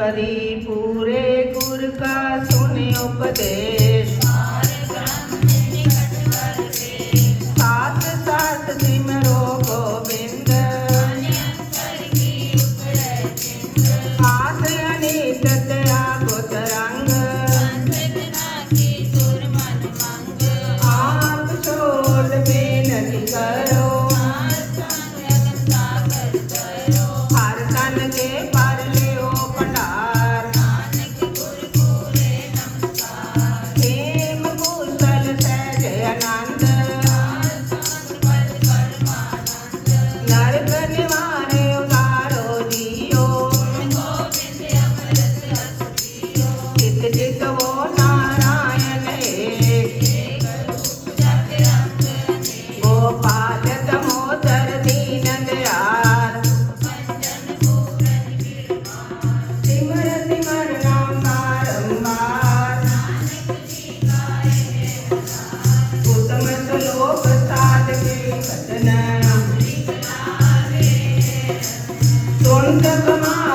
करी पूरे गुर का सुन उपदेश Thank you.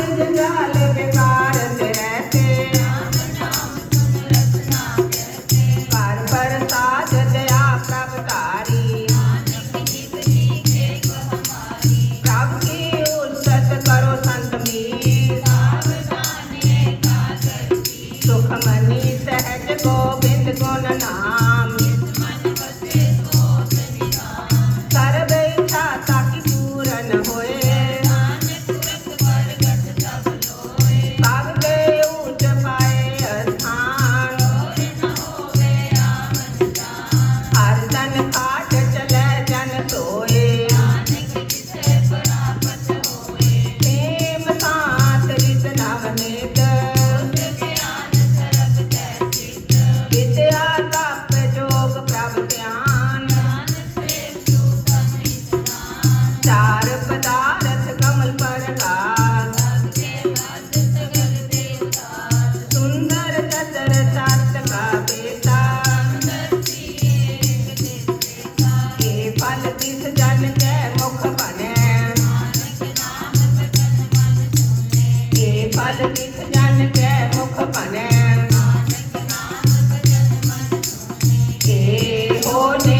Thank. Oh,